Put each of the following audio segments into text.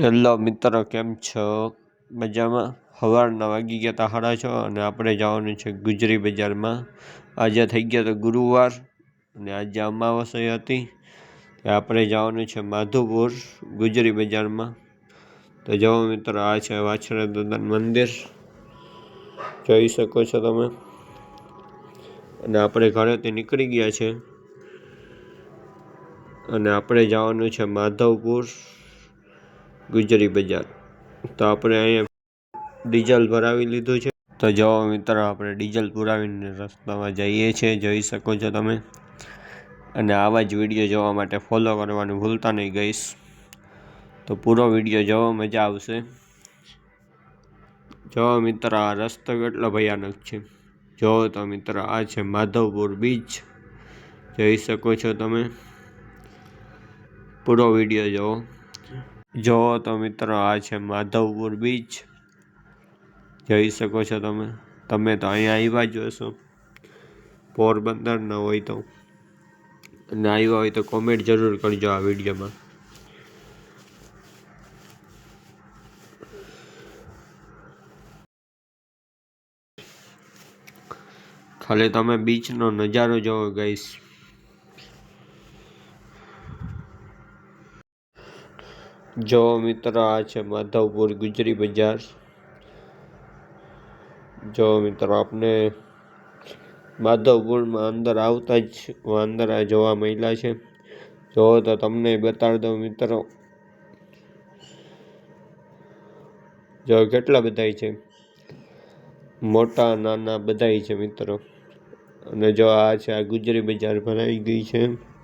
Hello મિત્રો, કેમ છો? મજામાં? સવારના વાગી ગયા તા સાડા છ અને આપણે જવાનું છે ગુજરી બજારમાં. આજે થઈ ગયા તો ગુરુવાર અને આજે અમાવાસ્ય હતી. આપણે જવાનું છે માધુપુર ગુજરી બજારમાં. તો જવો મિત્રો, આ છે વાછરા દાદાનું મંદિર. જોઈ શકો છો તમે. અને આપણે ઘરેથી નીકળી ગયા છે. અને આપણે જવાનું છે માધવપુર ગુજરી બજાર. તો આપણે અહીંયા ડીઝલ ભરાવી લીધું છે. તો જો મિત્રો, આપણે ડીઝલ પુરાવીને રસ્તામાં જઈએ છીએ. જોઈ શકો છો તમે. અને આવા જ વીડિયો જોવા માટે ફોલો કરવાનું ભૂલતા નહીં ગઈશ તો પૂરો વીડિયો જોવા, મજા આવશે. જો મિત્ર, આ રસ્તો કેટલો ભયાનક છે. જો તો મિત્ર, આ છે માધવપુર બીચ જોઈ શકો છો તમે. પૂરો વીડિયો જોવો. જોવો તો મિત્રો, આ છે માધવપુર બીચ જઈ શકો છો તમે. તમે તો અહીંયા આવ્યા જ હશો. પોરબંદર ન હોય તો. અને આવ્યા હોય તો કોમેન્ટ જરૂર કરજો આ વિડીયોમાં. ખાલી તમે બીચનો નજારો જોવો ગઈશ જો મિત્રો, આ છે માધવપુર ગુજરી બજાર. જો મિત્રો, આપને માધવપુરમાં અંદર આવતા જ અંદર આ જોવા મળ્યા છે. જો તો તમને બતાડી દઉં મિત્રો. જો કેટલા બધા છે? મોટા, નાના બધાય છે મિત્રો. અને જો આ છે આ ગુજરી બજાર ભરાઈ ગઈ છે.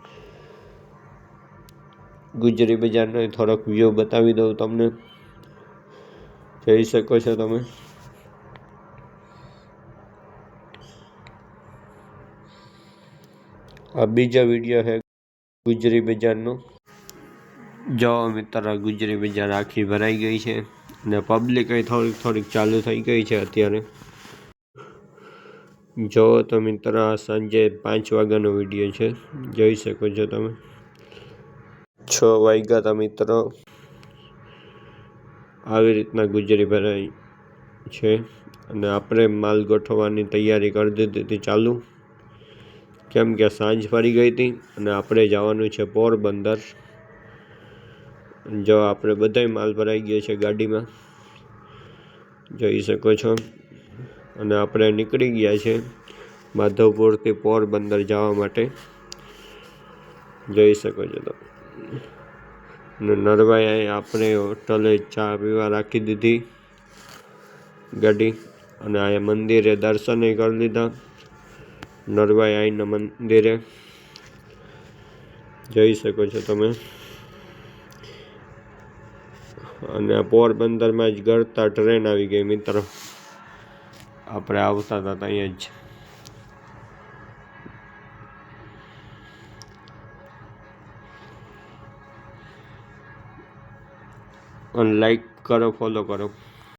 ગુજરી બજારનો થોડોક વ્યૂ બતાવી દઉં તમને. જોઈ શકો છો તમે. આ બીજો વીડિયો છે ગુજરી બજારનો. જો મિત્ર, ગુજરી બજાર આખી ભરાઈ ગઈ છે ને પબ્લિક થોડીક થોડીક ચાલુ થઈ ગઈ છે અત્યારે. જો તો મિત્ર સાંજે પાંચ વાગ્યાનો વીડિયો છે. જોઈ શકો છો તમે. છ વાગ્યા હતા મિત્રો. આવી રીતના ગુજરી ભરાઈ છે અને આપણે માલ ગોઠવવાની તૈયારી કરી દીધી હતી ચાલુ. કેમ કે સાંજ ફરી ગઈ હતી અને આપણે જવાનું છે પોરબંદર. જો આપણે બધાય માલ ભરાઈ ગયો છે ગાડીમાં, જોઈ શકો છો. અને આપણે નીકળી ગયા છે માધવપુરથી પોરબંદર જવા માટે. જોઈ શકો છો તમે. અને નરવાઈ આપણે હોટલે ચા પીવા રાખી દીધી ગાડી અને અહીંયા મંદિરે દર્શન કરી લીધા. નરવાઈ આઈના મંદિરે. જઈ શકો છો તમે. અને પોરબંદરમાં જ ગળતા ટ્રેન આવી ગઈ મિત્ર. આપણે આવતા હતા અહીંયા જ. અને લાઈક કરો ફોલો કરો.